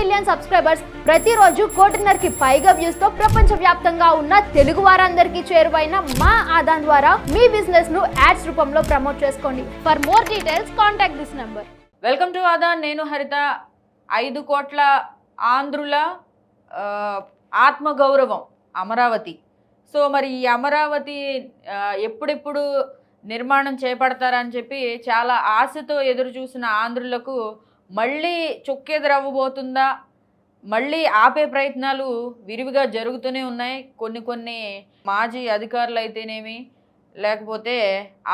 Million subscribers ప్రతిరోజు కోటిన్నరకి పైగా వ్యూస్తో ప్రపంచ వ్యాప్తంగా ఉన్న తెలుగు వారందరికీ చేరువైన మా ఆదాన్ ద్వారా మీ బిజినెస్ను యాడ్స్ రూపంలో ప్రమోట్ చేసుకోండి. For more details contact this number welcome to ఆదా నేను హరిత. ఐదు కోట్ల ఆంధ్రుల ఆత్మగౌరవం అమరావతి. సో మరి ఈ అమరావతి ఎప్పుడెప్పుడు నిర్మాణం చేపడతారని చెప్పి చాలా ఆశతో ఎదురు చూసిన ఆంధ్రులకు మళ్ళీ చుక్కెదురవ్వబోతుందా? మళ్ళీ ఆపే ప్రయత్నాలు విరివిగా జరుగుతూనే ఉన్నాయి. కొన్ని కొన్ని మాజీ అధికారులు అయితేనేమి లేకపోతే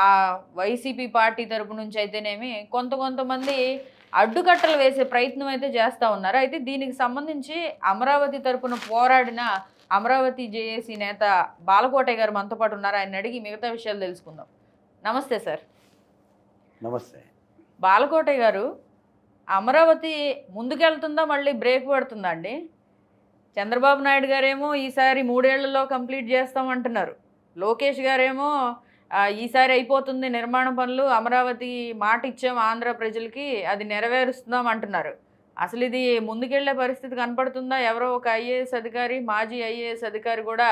ఆ వైసీపీ పార్టీ తరపు నుంచి అయితేనేమి కొంత కొంతమంది అడ్డుకట్టలు వేసే ప్రయత్నం అయితే చేస్తూ ఉన్నారు. అయితే దీనికి సంబంధించి అమరావతి తరపున పోరాడిన అమరావతి జేఏసీ నేత బాలకోటయ్య గారు మనతో పాటు ఉన్నారు. ఆయన అడిగి మిగతా విషయాలు తెలుసుకుందాం. నమస్తే సార్. నమస్తే. బాలకోటయ్య గారు అమరావతి ముందుకెళ్తుందా మళ్ళీ బ్రేక్ పడుతుందా అండి? చంద్రబాబు నాయుడు గారేమో ఈసారి మూడేళ్ళలో కంప్లీట్ చేస్తామంటున్నారు. లోకేష్ గారేమో ఈసారి అయిపోతుంది నిర్మాణ పనులు అమరావతి మాట ఇచ్చాం ఆంధ్ర ప్రజలకి అది నెరవేరుస్తున్నాం అంటున్నారు అసలు ఇది ముందుకెళ్ళే పరిస్థితి కనపడుతుందా? ఎవరో ఒక ఐఏఎస్ అధికారి మాజీ ఐఏఎస్ అధికారి కూడా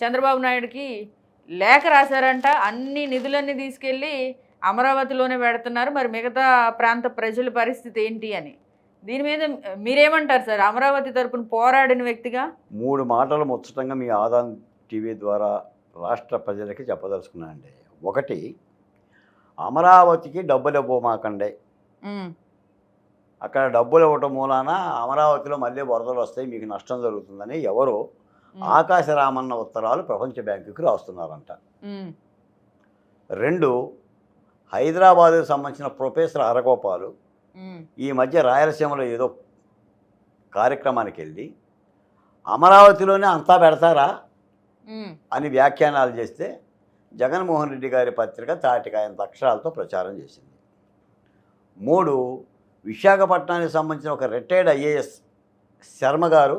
చంద్రబాబు నాయుడుకి లేఖ రాశారంట. అన్ని నిధులన్నీ తీసుకెళ్ళి అమరావతిలోనే పెడుతున్నారు. మరి మిగతా ప్రాంత ప్రజల పరిస్థితి ఏంటి అని. దీని మీద మీరేమంటారు సార్? అమరావతి తరపున పోరాడిన వ్యక్తిగా? మూడు మాటలు ముచ్చటంగా మీ ఆదాన్ టీవీ ద్వారా రాష్ట్ర ప్రజలకి చెప్పదలుచుకున్నానండి. ఒకటి అమరావతికి డబ్బులు ఇవ్వమాకండి అక్కడ డబ్బులు ఇవ్వటం మూలాన అమరావతిలో మళ్ళీ వరదలు వస్తాయి మీకు నష్టం జరుగుతుందని ఎవరో ఆకాశరామన్న ఉత్తరాలు ప్రపంచ బ్యాంకుకి రాస్తున్నారంట. రెండు హైదరాబాద్కు సంబంధించిన ప్రొఫెసర్ అరగోపాలు ఈ మధ్య రాయలసీమలో ఏదో కార్యక్రమానికి వెళ్ళి అమరావతిలోనే అంతా పెడతారా అని వ్యాఖ్యానాలు చేస్తే జగన్మోహన్ రెడ్డి గారి పత్రిక తాటికాయంత అక్షరాలతో ప్రచారం చేసింది. మూడు విశాఖపట్నానికి సంబంధించిన ఒక రిటైర్డ్ ఐఏఎస్ శర్మ గారు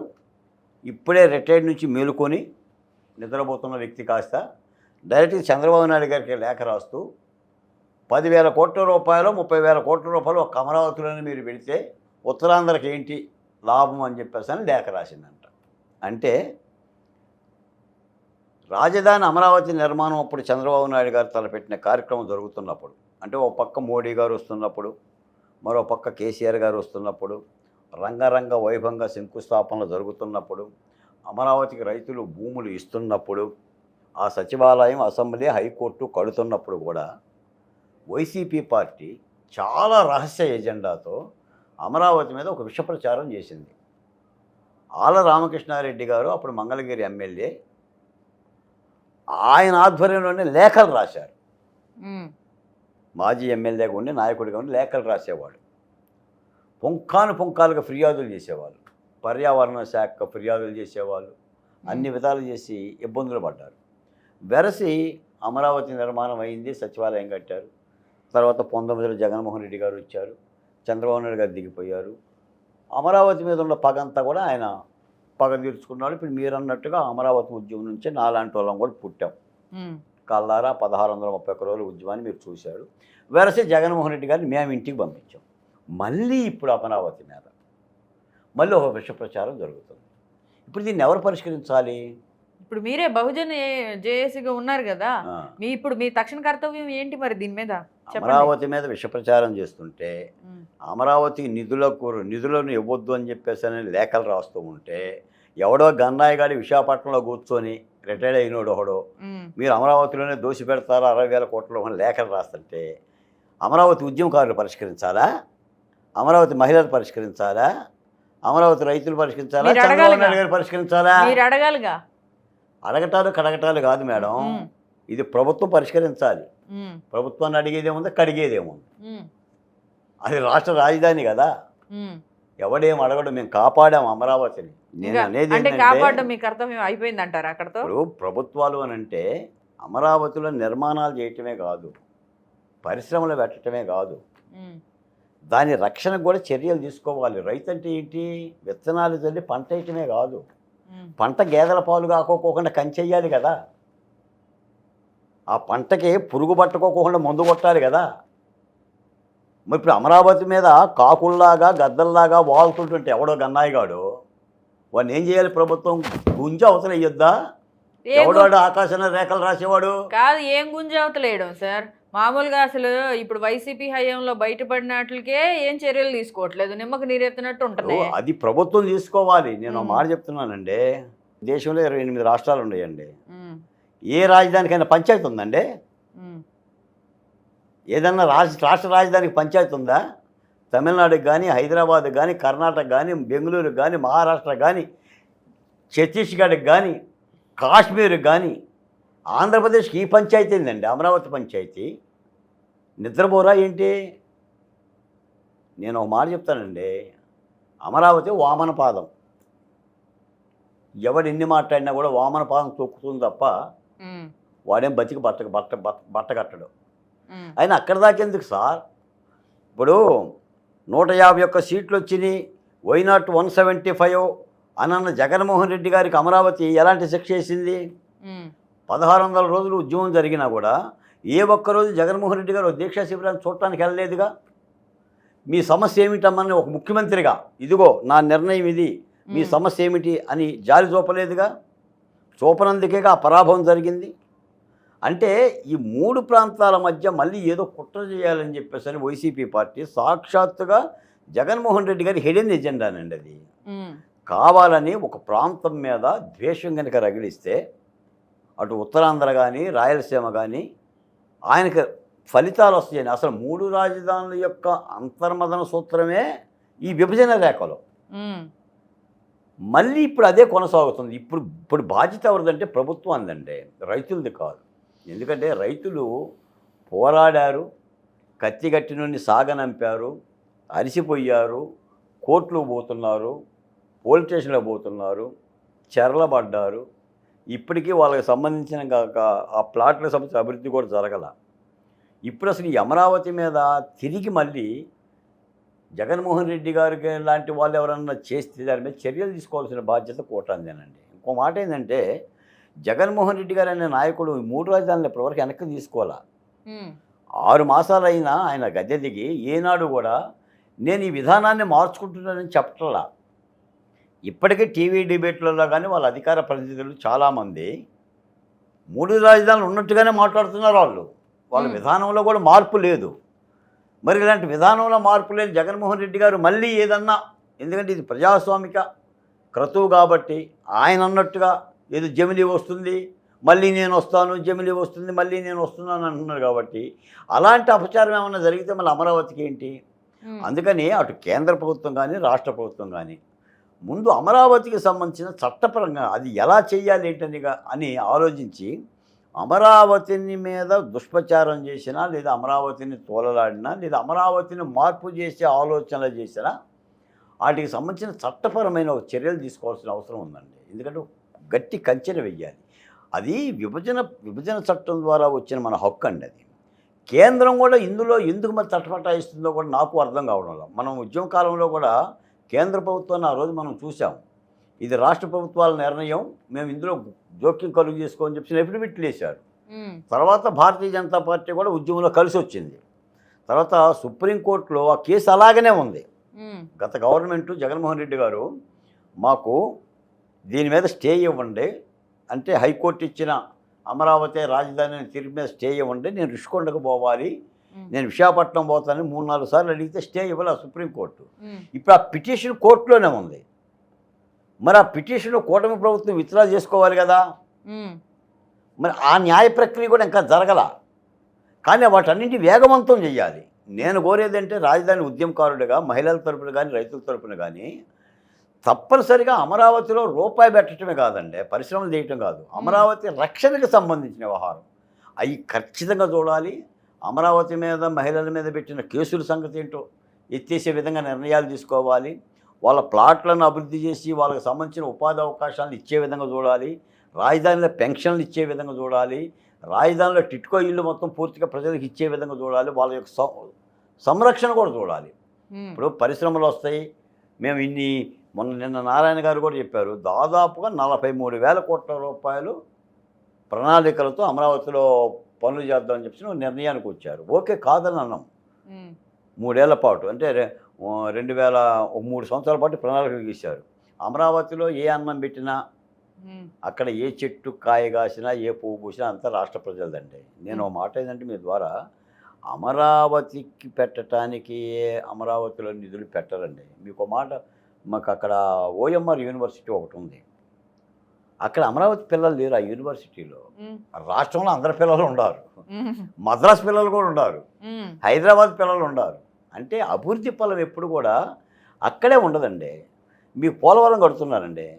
ఇప్పుడే రిటైర్డ్ నుంచి మేలుకొని నిద్రపోతున్న వ్యక్తి కాస్త డైరెక్ట్గా చంద్రబాబు నాయుడు గారికి లేఖ రాస్తూ పదివేల కోట్ల రూపాయలు ముప్పై వేల కోట్ల రూపాయలు ఒక అమరావతిలోనే మీరు పెడితే ఉత్తరాంధ్రకి ఏంటి లాభం అని చెప్పేసి అని లేఖ రాసిందంట. అంటే రాజధాని అమరావతి నిర్మాణం అప్పుడు చంద్రబాబు నాయుడు గారు తలపెట్టిన కార్యక్రమం జరుగుతున్నప్పుడు అంటే ఒక పక్క మోడీ గారు వస్తున్నప్పుడు మరో పక్క కేసీఆర్ గారు వస్తున్నప్పుడు రంగరంగ వైభవంగా శంకుస్థాపనలు జరుగుతున్నప్పుడు అమరావతికి రైతులు భూములు ఇస్తున్నప్పుడు ఆ సచివాలయం అసెంబ్లీ హైకోర్టు కడుతున్నప్పుడు కూడా వైసీపీ పార్టీ చాలా రహస్య ఎజెండాతో అమరావతి మీద ఒక విష ప్రచారం చేసింది. ఆల రామకృష్ణారెడ్డి గారు అప్పుడు మంగళగిరి ఎమ్మెల్యే ఆయన ఆధ్వర్యంలోనే లేఖలు రాశారు. మాజీ ఎమ్మెల్యేగా ఉండి నాయకుడిగా ఉండి లేఖలు రాసేవాడు. పుంఖాను పుంఖాలుగా ఫిర్యాదులు చేసేవాళ్ళు. పర్యావరణ శాఖ ఫిర్యాదులు చేసేవాళ్ళు. అన్ని విధాలు చేసి ఇబ్బందులు పడ్డారు. వెరసి అమరావతి నిర్మాణం అయింది సచివాలయం కట్టారు. తర్వాత పంతొమ్మిదిలో జగన్మోహన్ రెడ్డి గారు వచ్చారు. చంద్రబాబు నాయుడు గారు దిగిపోయారు. అమరావతి మీద ఉన్న పగంతా కూడా ఆయన పగ తీర్చుకున్నాడు. ఇప్పుడు మీరు అన్నట్టుగా అమరావతి ఉద్యమం నుంచి నాలాంటి వాళ్ళం కూడా పుట్టాం. కల్లారా పదహారు వందల ముప్పై ఒక్క రోజుల ఉద్యమాన్ని మీరు చూశారు. వెరసి జగన్మోహన్ రెడ్డి గారిని మేము ఇంటికి పంపించాం. మళ్ళీ ఇప్పుడు అమరావతి మీద. మళ్ళీ ఒక విష ప్రచారం జరుగుతుంది. ఇప్పుడు దీన్ని ఎవరు పరిష్కరించాలి? ఇప్పుడు మీరే బహుజన్ జేఏసీగా ఉన్నారు కదా మీ ఇప్పుడు మీ తక్షణ కర్తవ్యం ఏంటి మరి దీని మీద? అమరావతి మీద విష ప్రచారం చేస్తుంటే అమరావతి నిధులకు నిధులను ఇవ్వద్దు అని చెప్పేసి అని లేఖలు రాస్తూ ఉంటే ఎవడో గన్నాయి గాడి విశాఖపట్నంలో కూర్చొని రిటైర్డ్ అయినోడు ఒకడో మీరు అమరావతిలోనే దోషి పెడతారా? అరవై వేల కోట్ల అని లేఖలు రాస్తుంటే అమరావతి ఉద్యమకారులు పరిష్కరించాలా? అమరావతి మహిళలు పరిష్కరించాలా? అమరావతి రైతులు పరిష్కరించాలా? మీరు చంద్రబాబు అడగాలిగా. నాయుడు గారు పరిష్కరించాలా? మీరు అడగాలిగా. అడగటాలు కడగటాలు కాదు మేడం. ఇది ప్రభుత్వం పరిష్కరించాలి. ప్రభుత్వాన్ని అడిగేదేముంది? కడిగేదేముంది? అది రాష్ట్ర రాజధాని కదా. ఎవడేం అడగడం మేము కాపాడాం అమరావతిని. నేను అనేది అయిపోయింది అంటారా అక్కడతో? ఇప్పుడు ప్రభుత్వాలు అని అంటే అమరావతిలో నిర్మాణాలు చేయటమే కాదు పరిశ్రమలు పెట్టడమే కాదు. దాని రక్షణకు కూడా చర్యలు తీసుకోవాలి. రైతు అంటే ఏంటి? విత్తనాలు చల్లి పంట వేయటమే కాదు. పంట గేదెల పాలు కాకోకుండా కంచెయ్యాలి కదా. ఆ పంటకి పురుగు పట్టుకోకుండా మందు కొట్టాలి కదా. మరి ఇప్పుడు అమరావతి మీద కాకుల్లాగా గద్దల్లాగా వాళ్తుంటుంటే ఎవడో గన్నాయిగాడు వాడిని ఏం చేయాలి ప్రభుత్వం? గుంజ అవసరం ఇయ్యొద్దా గు- ఎవడోడు ఆకాశంలో రేఖలు రాసేవాడు? కాదు ఏం గుంజవతలేయడం సార్? మామూలుగా అసలు ఇప్పుడు వైసీపీ హయాంలో బయటపడినట్లకే ఏం చర్యలు తీసుకోవట్లేదు. నిమ్మకు నీరెత్తినట్టు ఉంటున్నాయి. అది ప్రభుత్వం తీసుకోవాలి. నేను. మాట చెప్తున్నానండి. దేశంలో ఇరవై ఎనిమిది రాష్ట్రాలు ఉన్నాయండి. ఏ రాజధానికైనా పంచాయతీ ఉందండి? ఏదన్నా రాజ రాష్ట్ర రాజధానికి పంచాయతీ ఉందా? తమిళనాడుకి కానీ హైదరాబాద్కి కానీ కర్ణాటక కానీ బెంగళూరుకి కానీ మహారాష్ట్ర కానీ ఛత్తీస్గఢ్కి కానీ కాశ్మీర్కి కానీ ఆంధ్రప్రదేశ్కి ఈ పంచాయతీ ఏందండి? అమరావతి పంచాయతీ. నిద్రపోరా ఏంటి? నేను ఒక మాట చెప్తానండి. అమరావతి వామన పాదం ఎవడు ఎన్ని మాట్లాడినా కూడా వామన పాదం తొక్కుతుంది తప్ప వాడేం బతికి బట్ట బట్ట బట్ట కట్టడు. ఆయన అక్కడ దాకెందుకు సార్? ఇప్పుడు నూట యాభై ఒక్క సీట్లు వచ్చినాయి. Why not one seventy five? అనన్న Jaganmohan Reddy గారికి అమరావతి ఎలాంటి శిక్ష వేసింది? పదహారు వందల రోజులు ఉద్యమం జరిగినా కూడా ఏ ఒక్కరోజు జగన్మోహన్ రెడ్డి గారు దీక్షా శిబిరాన్ని చూడటానికి వెళ్ళలేదుగా? మీ సమస్య ఏమిటమ్మని ఒక ముఖ్యమంత్రిగా ఇదిగో నా నిర్ణయం ఇది మీ. సమస్య ఏమిటి అని జాలి చూపలేదుగా? చూపనందుకే ఆ పరాభవం జరిగింది. అంటే ఈ మూడు ప్రాంతాల మధ్య మళ్ళీ ఏదో కుట్ర చేయాలని చెప్పేసి వైసీపీ పార్టీ సాక్షాత్తుగా జగన్మోహన్ రెడ్డి గారి హెడెన్ ఎజెండానండి అది. కావాలని ఒక ప్రాంతం మీద ద్వేషం కనుక రగిలిస్తే అటు ఉత్తరాంధ్ర కానీ రాయలసీమ కానీ ఆయనకి ఫలితాలు వస్తాయని అసలు మూడు రాజధానుల యొక్క అంతర్మదన సూత్రమే ఈ విభజన రేఖలో. మళ్ళీ ఇప్పుడు అదే కొనసాగుతుంది. ఇప్పుడు ఇప్పుడు బాధ్యత ఎవరిదంటే ప్రభుత్వం అందండి. రైతులది కాదు. ఎందుకంటే రైతులు పోరాడారు కత్తిగట్టి నుండి సాగనంపారు అరిసిపోయారు కోర్టులు పోతున్నారు పోలీస్ స్టేషన్లో పోతున్నారు చెరలబడ్డారు ఇప్పటికీ వాళ్ళకి సంబంధించిన కాక ఆ ప్లాట్లకు సంబంధించిన అభివృద్ధి కూడా జరగల. ఇప్పుడు అసలు ఈ అమరావతి మీద తిరిగి మళ్ళీ జగన్మోహన్ రెడ్డి గారికి లాంటి వాళ్ళు ఎవరన్నా చేస్తే దాని మీద చర్యలు తీసుకోవాల్సిన బాధ్యత కూటమిదేనండి ఇంకో మాట ఏంటంటే జగన్మోహన్ రెడ్డి గారు అనే నాయకుడు ఈ మూడు రాజధానులు ఇప్పటివరకు వెనక్కి తీసుకోవాలా. ఆరు మాసాలైనా ఆయన గద్దె దిగి ఏనాడు కూడా నేను ఈ విధానాన్ని మార్చుకుంటున్నానని చెప్పట్లా ఇప్పటికే టీవీ డిబేట్లలో కానీ వాళ్ళ అధికార ప్రతినిధులు చాలామంది మూడు రాజధానులు ఉన్నట్టుగానే మాట్లాడుతున్నారు వాళ్ళు. వాళ్ళ. విధానంలో కూడా మార్పు లేదు. మరి ఇలాంటి విధానంలో మార్పు లేని జగన్మోహన్ రెడ్డి గారు మళ్ళీ ఏదన్నా ఎందుకంటే ఇది ప్రజాస్వామిక క్రతువు కాబట్టి ఆయన అన్నట్టుగా ఏదో జమిలి వస్తుంది మళ్ళీ నేను వస్తాను జమిలి వస్తుంది మళ్ళీ నేను వస్తున్నాను అంటున్నారు కాబట్టి అలాంటి అపచారం ఏమైనా జరిగితే మళ్ళీ అమరావతికి ఏంటి? అందుకని అటు కేంద్ర ప్రభుత్వం కానీ రాష్ట్ర ప్రభుత్వం కానీ ముందు అమరావతికి సంబంధించిన చట్టపరంగా అది ఎలా చేయాలి ఏంటనిగా అని ఆలోచించి అమరావతిని మీద దుష్ప్రచారం చేసినా లేదా అమరావతిని తోలలాడినా లేదా అమరావతిని మార్పు చేసే ఆలోచనలు చేసినా వాటికి సంబంధించిన చట్టపరమైన ఒక చర్యలు తీసుకోవాల్సిన అవసరం ఉందండి. ఎందుకంటే గట్టి కంచెన వెయ్యాలి. అది విభజన విభజన చట్టం ద్వారా వచ్చిన మన హక్కు అండి అది. కేంద్రం కూడా ఇందులో ఎందుకు మరి తటపటాయిస్తుందో కూడా నాకు అర్థం కావడం వల్ల మనం ఉద్యమ కాలంలో కూడా కేంద్ర ప్రభుత్వాన్ని ఆ రోజు మనం చూసాం ఇది రాష్ట్ర ప్రభుత్వాల నిర్ణయం మేము ఇందులో జోక్యం కలుగు చేసుకోని చెప్పి ఎఫిడవిట్లు వేశారు తర్వాత భారతీయ జనతా పార్టీ కూడా ఉద్యమంలో కలిసి వచ్చింది. తర్వాత సుప్రీంకోర్టులో ఆ కేసు అలాగనే ఉంది. గత గవర్నమెంట్ జగన్మోహన్ రెడ్డి గారు మాకు దీని మీద స్టే ఇవ్వండి అంటే హైకోర్టు ఇచ్చిన అమరావతి రాజధాని తీర్పు మీద స్టే ఇవ్వండి నేను రుషికొండకు పోవాలి నేను విశాఖపట్నం పోతానని మూడు నాలుగు సార్లు అడిగితే స్టే ఇవ్వాలి ఆ సుప్రీంకోర్టు ఇప్పుడు ఆ పిటిషన్ కోర్టులోనే ఉంది. మరి ఆ పిటిషన్ కూటమి ప్రభుత్వం విత్డ్రా చేసుకోవాలి కదా? మరి ఆ న్యాయ ప్రక్రియ కూడా ఇంకా జరగల. కానీ వాటన్నింటి వేగవంతం చేయాలి. నేను కోరేదంటే రాజధాని ఉద్యమకారుడిగా మహిళల తరపున కానీ రైతుల తరపున కానీ తప్పనిసరిగా అమరావతిలో రూపాయి పెట్టడమే కాదండి పరిశ్రమలు చేయటం కాదు. అమరావతి రక్షణకు సంబంధించిన వ్యవహారం. అవి ఖచ్చితంగా చూడాలి. అమరావతి మీద మహిళల మీద పెట్టిన కేసుల సంగతి ఏంటో ఎత్తేసే విధంగా నిర్ణయాలు తీసుకోవాలి. వాళ్ళ ప్లాట్లను అభివృద్ధి చేసి వాళ్ళకి సంబంధించిన ఉపాధి అవకాశాలను ఇచ్చే విధంగా చూడాలి. రాజధానిలో పెన్షన్లు ఇచ్చే విధంగా చూడాలి. రాజధానిలో టిట్కో ఇల్లు మొత్తం పూర్తిగా ప్రజలకు ఇచ్చే విధంగా చూడాలి. వాళ్ళ యొక్క సంరక్షణ కూడా చూడాలి. ఇప్పుడు పరిశ్రమలు వస్తాయి. మేము ఇన్ని మొన్న నిన్న నారాయణ గారు కూడా చెప్పారు దాదాపుగా నలభై మూడు వేల కోట్ల రూపాయలు ప్రణాళికలతో అమరావతిలో పనులు చేద్దామని చెప్పి నిర్ణయానికి వచ్చారు. ఓకే కాదని అన్నాం. మూడేళ్ళ పాటు అంటే రెండు వేల మూడు సంవత్సరాల పాటు ప్రణాళిక గీశారు. అమరావతిలో ఏ అన్నం పెట్టినా అక్కడ ఏ చెట్టు కాయ కాసినా ఏ పువ్వు పూసినా అంతా రాష్ట్ర ప్రజలదండి. నేను ఒక మాట ఏంటంటే మీ ద్వారా అమరావతికి పెట్టడానికి అమరావతిలో నిధులు పెట్టరండి. మీకు ఒక మాట మాకు అక్కడ ఓఎంఆర్ యూనివర్సిటీ ఒకటి ఉంది. అక్కడ అమరావతి పిల్లలు లేరు ఆ యూనివర్సిటీలో. రాష్ట్రంలో అందరి పిల్లలు ఉండారు. మద్రాస్ పిల్లలు కూడా ఉండారు. హైదరాబాద్ పిల్లలు ఉండారు. అంటే అభివృద్ధి ఫలం ఎప్పుడు కూడా అక్కడే ఉండదండి. మీ పోలవరం కడుతున్నారండి.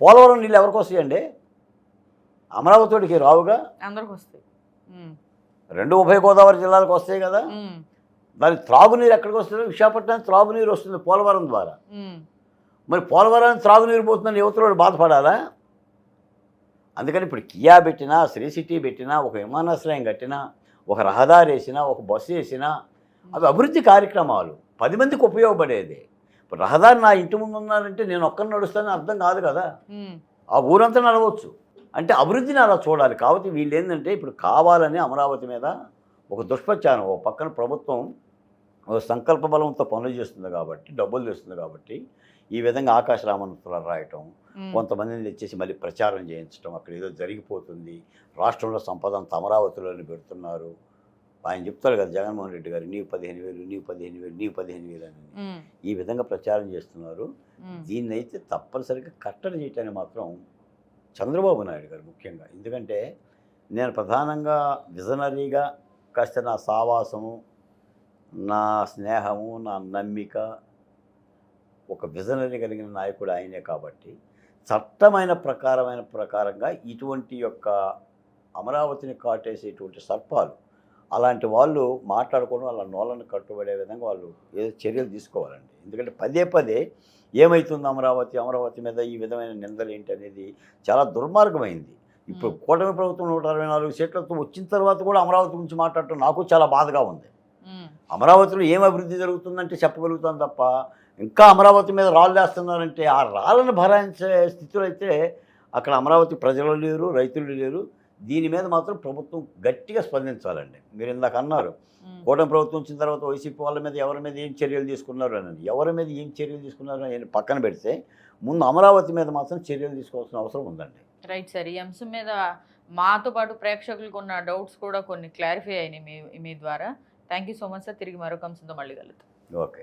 పోలవరం నీళ్ళు ఎవరికి వస్తాయండి? అమరావతికి రావుగా? అందరికి వస్తాయి. రెండు ఉభయ గోదావరి జిల్లాలకు వస్తాయి కదా? దాని త్రాగునీరు ఎక్కడికి వస్తుంది? విశాఖపట్నం త్రాగునీరు వస్తుంది పోలవరం ద్వారా. మరి పోలవరానికి త్రాగునీరు పోతుందని యువతలో బాధపడాలా? అందుకని ఇప్పుడు కియా పెట్టినా శ్రీ సిటీ పెట్టినా ఒక విమానాశ్రయం కట్టినా ఒక రహదారి వేసినా ఒక బస్సు వేసినా అవి అభివృద్ధి కార్యక్రమాలు. పది మందికి ఉపయోగపడేది. ఇప్పుడు రహదారి నా ఇంటి ముందు ఉన్నానంటే నేను ఒక్కరిని నడుస్తానని అర్థం కాదు కదా. ఆ ఊరంతా నడవచ్చు. అంటే అభివృద్ధిని అలా చూడాలి. కాబట్టి వీళ్ళు ఏంటంటే ఇప్పుడు కావాలని అమరావతి మీద ఒక దుష్ప్రచారం ఒక పక్కన ప్రభుత్వం ఒక సంకల్ప బలంతో పనులు చేస్తుంది కాబట్టి డబ్బులు తెస్తుంది కాబట్టి ఈ విధంగా ఆకాశ రామన్నతులు రాయటం కొంతమందిని తెచ్చేసి మళ్ళీ ప్రచారం చేయించడం అక్కడ ఏదో జరిగిపోతుంది రాష్ట్రంలో సంపద అంతా అమరావతిలోనే పెడుతున్నారు. ఆయన చెప్తారు కదా జగన్మోహన్ రెడ్డి గారు నీవు పదిహేను వేలు నీవు పదిహేను వేలు నీవు పదిహేను వేలు అని. ఈ విధంగా ప్రచారం చేస్తున్నారు. దీన్ని అయితే తప్పనిసరిగా కట్టడి చేయటానికి మాత్రం చంద్రబాబు నాయుడు గారు ముఖ్యంగా. ఎందుకంటే నేను ప్రధానంగా విజనరీగా కాస్త నా సావాసము నా స్నేహము నా నమ్మిక ఒక విజనరీ కలిగిన నాయకుడు ఆయనే కాబట్టి చట్టమైన ప్రకారమైన ప్రకారంగా ఇటువంటి యొక్క అమరావతిని కాటేసేటువంటి సర్పాలు అలాంటి వాళ్ళు మాట్లాడుకోవడం వాళ్ళ నోళ్ళను కట్టుబడే విధంగా వాళ్ళు ఏదో చర్యలు తీసుకోవాలండి. ఎందుకంటే పదే పదే ఏమవుతుంది అమరావతి అమరావతి మీద ఈ విధమైన నిందలు ఏంటి అనేది చాలా దుర్మార్గమైంది. ఇప్పుడు. కూటమి ప్రభుత్వం నూట అరవై నాలుగు సీట్లతో వచ్చిన తర్వాత కూడా అమరావతి గురించి మాట్లాడటం నాకు చాలా బాధగా ఉంది. అమరావతిలో ఏం అభివృద్ధి జరుగుతుందంటే చెప్పగలుగుతాం తప్ప ఇంకా అమరావతి మీద రాళ్ళు వేస్తున్నారంటే ఆ రాళ్ళను భరాయించే స్థితిలో అయితే అక్కడ అమరావతి ప్రజలు లేరు రైతులు లేరు. దీని మీద మాత్రం ప్రభుత్వం గట్టిగా స్పందించాలండి. మీరు ఇందాక అన్నారు కూటమి ప్రభుత్వం వచ్చిన తర్వాత వైసీపీ వాళ్ళ మీద ఎవరి మీద ఏం చర్యలు తీసుకున్నారు అని ఎవరి మీద ఏం చర్యలు తీసుకున్నారు అని పక్కన పెడితే ముందు అమరావతి మీద మాత్రం చర్యలు తీసుకోవాల్సిన అవసరం ఉందండి. రైట్ సార్ ఈ అంశం మీద మాతో పాటు ప్రేక్షకులకు ఉన్న డౌట్స్ కూడా కొన్ని క్లారిఫై అయినాయి మీ మీ ద్వారా. Thank you so much sir. తిరిగి మరొక అంశంతో మళ్ళీ కలుద్దాం. ఓకే.